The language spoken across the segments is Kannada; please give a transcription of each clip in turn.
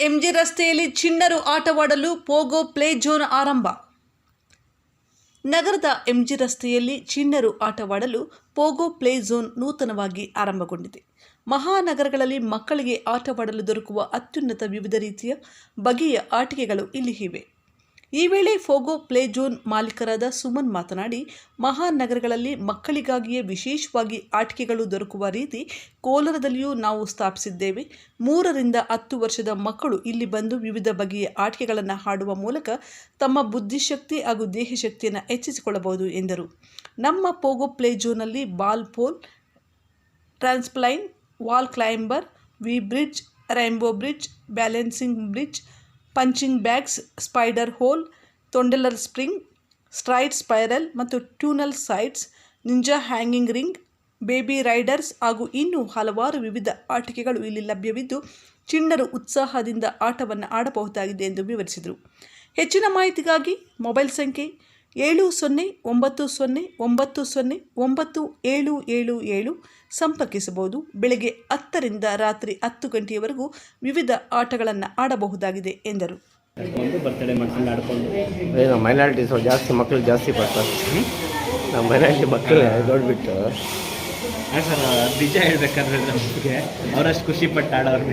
ಎಂಜಿ ರಸ್ತೆಯಲ್ಲಿ ಚಿಣ್ಣರು ಆಟವಾಡಲು ಪೋಗೋ ಪ್ಲೇ ಝೋನ್ ಆರಂಭ. ನಗರದ ಎಂಜಿ ರಸ್ತೆಯಲ್ಲಿ ಚಿಣ್ಣರು ಆಟವಾಡಲು ಪೋಗೋ ಪ್ಲೇ ಝೋನ್ ನೂತನವಾಗಿ ಆರಂಭಗೊಂಡಿದೆ. ಮಹಾನಗರಗಳಲ್ಲಿ ಮಕ್ಕಳಿಗೆ ಆಟವಾಡಲು ದೊರಕುವ ಅತ್ಯುನ್ನತ ವಿವಿಧ ರೀತಿಯ ಬಗೆಯ ಆಟಿಕೆಗಳು ಇಲ್ಲಿ ಇವೆ. ಈ ವೇಳೆ ಫೋಗೋ ಪ್ಲೇ ಜೋನ್ ಮಾಲೀಕರಾದ ಸುಮನ್ ಮಾತನಾಡಿ, ಮಹಾನಗರಗಳಲ್ಲಿ ಮಕ್ಕಳಿಗಾಗಿಯೇ ವಿಶೇಷವಾಗಿ ಆಟಿಕೆಗಳು ದೊರಕುವ ರೀತಿ ಕೋಲಾರದಲ್ಲಿಯೂ ನಾವು ಸ್ಥಾಪಿಸಿದ್ದೇವೆ. ಮೂರರಿಂದ ಹತ್ತು ವರ್ಷದ ಮಕ್ಕಳು ಇಲ್ಲಿ ಬಂದು ವಿವಿಧ ಬಗೆಯ ಆಟಿಕೆಗಳನ್ನು ಆಡುವ ಮೂಲಕ ತಮ್ಮ ಬುದ್ಧಿಶಕ್ತಿ ಹಾಗೂ ದೇಹಶಕ್ತಿಯನ್ನು ಹೆಚ್ಚಿಸಿಕೊಳ್ಳಬಹುದು ಎಂದರು. ನಮ್ಮ Pogo play ಝೋನಲ್ಲಿ ball pole, trampoline, wall climber, V bridge, rainbow bridge, balancing bridge punching bags spider hole ತೊಂಡೆಲರ್ spring straight spiral ಮತ್ತು tunnel slides ninja hanging ring baby riders ಹಾಗೂ ಇನ್ನೂ ಹಲವಾರು ವಿವಿಧ ಆಟಿಕೆಗಳು ಇಲ್ಲಿ ಲಭ್ಯವಿದ್ದು ಚಿಣ್ಣರು ಉತ್ಸಾಹದಿಂದ ಆಟವನ್ನು ಆಡಬಹುದಾಗಿದೆ ಎಂದು ವಿವರಿಸಿದರು. ಹೆಚ್ಚಿನ ಮಾಹಿತಿಗಾಗಿ ಮೊಬೈಲ್ ಸಂಖ್ಯೆ ಏಳು ಸೊನ್ನೆ ಒಂಬತ್ತು ಸೊನ್ನೆ ಒಂಬತ್ತು ಸೊನ್ನೆ ಒಂಬತ್ತು ಏಳು ಏಳು ಏಳು ಸಂಪರ್ಕಿಸಬಹುದು. ಬೆಳಗ್ಗೆ ಹತ್ತರಿಂದ ರಾತ್ರಿ ಹತ್ತು ಗಂಟೆಯವರೆಗೂ ವಿವಿಧ ಆಟಗಳನ್ನು ಆಡಬಹುದಾಗಿದೆ ಎಂದರು. ಒಂದು ಬರ್ತಡೇ ಮಾಡ್ಕೊಂಡು ಆಡ್ಕೊಂಡು. ನಮ್ಮ ಮೈನಾರಿಟೀಸ್ ಜಾಸ್ತಿ ಮಕ್ಕಳು ಜಾಸ್ತಿ ಬರ್ತಾರೆ. ನಮ್ಮ ಮೈನಾರಿಟಿ ಮಕ್ಕಳು ದೊಡ್ಡಬಿಟ್ಟು. ಹಾಂ ಸರ್ ನಿಜ ಹೇಳ್ಬೇಕಾದ್ರೆ ನಮಗೆ ಅವರಷ್ಟು ಖುಷಿ ಪಟ್ಟು ಆಡೋರು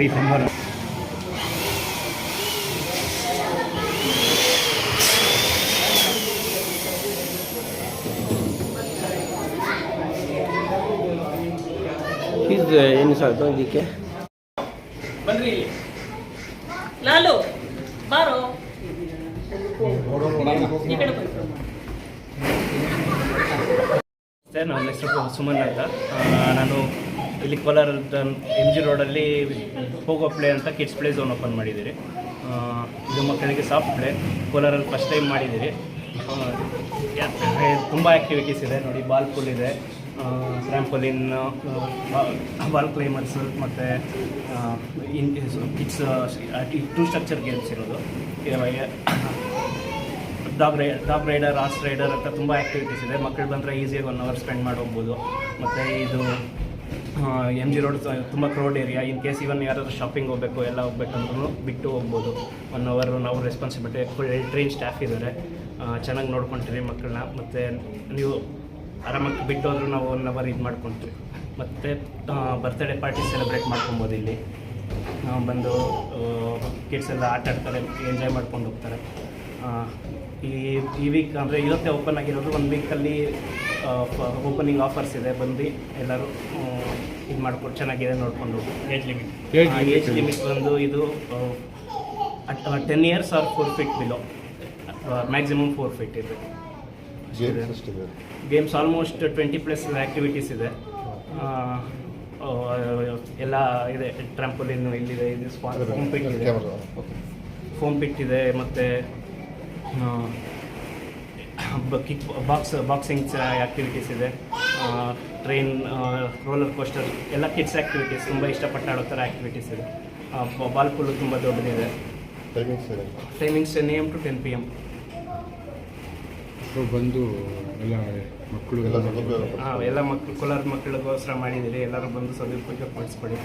ಫೀಸ್ ಏನು ಸರ್ ಅದು ಇದಕ್ಕೆ ಬನ್ರಿ. ಲಾಲು ಬಾರೋ. ನನ್ನ ಹೆಸರು ಸುಮನ್ ಅಂತ. ನಾನು ಇಲ್ಲಿ ಕೋಲಾರ ಎಂ ಜಿ ರೋಡಲ್ಲಿ ಹೋಗೋ ಪ್ಲೇ ಅಂತ ಕಿಡ್ಸ್ ಪ್ಲೇ ಝೋನ್ ಓಪನ್ ಮಾಡಿದ್ದೀರಿ. ಇದು ಮಕ್ಕಳಿಗೆ ಸಾಫ್ಟ್ ಪ್ಲೇ ಕೋಲಾರಲ್ಲಿ ಫಸ್ಟ್ ಟೈಮ್ ಮಾಡಿದ್ದೀರಿ. ತುಂಬ ಆ್ಯಕ್ಟಿವಿಟೀಸ್ ಇದೆ. ನೋಡಿ ಬಾಲ್ ಪುಲ್ ಇದೆ. ಟ್ರ್ಯಾಂಪೋಲಿನ್ ಬಾಲ್ ಕ್ಲೈಮರ್ಸ್ ಮತ್ತು in its two structure games ಇರೋದು. ಡಾಬ್ ರೈ ಡಾಬ್ ರೈಡರ್ ಆಸ್ ರೈಡರ್ ಅಂತ ತುಂಬ ಆ್ಯಕ್ಟಿವಿಟೀಸ್ ಇದೆ. ಮಕ್ಕಳು ಬಂದರೆ ಈಸಿಯಾಗಿ ಒನ್ ಅವರ್ ಸ್ಪೆಂಡ್ ಮಾಡಿ ಹೋಗ್ಬೋದು ಮತ್ತು ಇದು ಎಂ ಜಿ ರೋಡ್ ತುಂಬ crowd area in case even ಯಾರಾದರೂ ಶಾಪಿಂಗ್ ಹೋಗಬೇಕು, ಎಲ್ಲ ಹೋಗ್ಬೇಕಂದ್ರೂ ಬಿಟ್ಟು ಹೋಗ್ಬೋದು. ಒನ್ ಅವರ್ ನಾವು ರೆಸ್ಪಾನ್ಸಿಬಿಲಿಟಿ ಫುಲ್ ಟ್ರೈನ್ ಸ್ಟಾಫ್ ಇದ್ದಾರೆ ಚೆನ್ನಾಗಿ ನೋಡ್ಕೊಂತೀವಿ ಮಕ್ಕಳನ್ನ. ಮತ್ತು ನೀವು ಆರಾಮಾಗಿ ಬಿಟ್ಟು ಹೋದ್ರೂ ನಾವು ಒನ್ ಅವರ್ ಇದು ಮಾಡ್ಕೊತೀವಿ. ಮತ್ತು ಬರ್ತ್ಡೇ ಪಾರ್ಟಿ ಸೆಲೆಬ್ರೇಟ್ ಮಾಡ್ಕೊಬೋದು ಇಲ್ಲಿ. ಬಂದು ಕಿಡ್ಸ್ ಎಲ್ಲ ಆಟ ಆಡ್ತಾರೆ ಎಂಜಾಯ್ ಮಾಡ್ಕೊಂಡು ಹೋಗ್ತಾರೆ. ಈ ಈ ವೀಕ್ ಅಂದರೆ ಇವತ್ತೇ ಓಪನ್ ಆಗಿರೋದು ಒಂದು ವೀಕಲ್ಲಿ ಓಪನಿಂಗ್ ಆಫರ್ಸ್ ಇದೆ. ಬಂದು ಎಲ್ಲರೂ ಇದು ಮಾಡ್ಕೊಂಡು ಚೆನ್ನಾಗಿದೆ ನೋಡ್ಕೊಂಡು ಏಜ್ ಲಿಮಿಟ್ ಏಜ್ ಲಿಮಿಟ್ ಬಂದು ಇದು ten years or four feet below maximum four feet ಇದೆ. Games almost twenty plus activities ಇದೆ. ಎಲ್ಲ ಇದೆ. ಟ್ರಂಪೋಲಿನ್ ಇಲ್ಲಿದೆ ಇದು ಫೋಮ್ ಪಿಟ್ ಇದೆ. ಫೋಮ್ ಪಿಟ್ ಇದೆ ಮತ್ತು ಕಿಕ್ ಬಾಕ್ಸ್ ಬಾಕ್ಸಿಂಗ್ ಆ್ಯಕ್ಟಿವಿಟೀಸ್ ಇದೆ. ಟ್ರೈನ್ ರೋಲರ್ ಕೋಸ್ಟರ್ ಎಲ್ಲ ಕಿಡ್ಸ್ ಆ್ಯಕ್ಟಿವಿಟೀಸ್ ತುಂಬ ಇಷ್ಟಪಟ್ಟು ಆಡೋ ಥರ ಆ್ಯಕ್ಟಿವಿಟೀಸ್ ಇದೆ. ಬಾಲ್ ಪುಲ್ಲು ತುಂಬ ದೊಡ್ಡದಿದೆ. Timings M to ten P M so ಬಂದು ಎಲ್ಲ ಮಕ್ಕಳು ಹಾಂ ಎಲ್ಲ ಮಕ್ಕಳು ಕೋಲಾರ ಮಕ್ಕಳಿಗೋಸ್ಕರ ಮಾಡಿದ್ದೀರಿ. ಎಲ್ಲರೂ ಬಂದು ಸದುಪಯೋಗ ಪಡಿಸ್ಕೊಡಿ.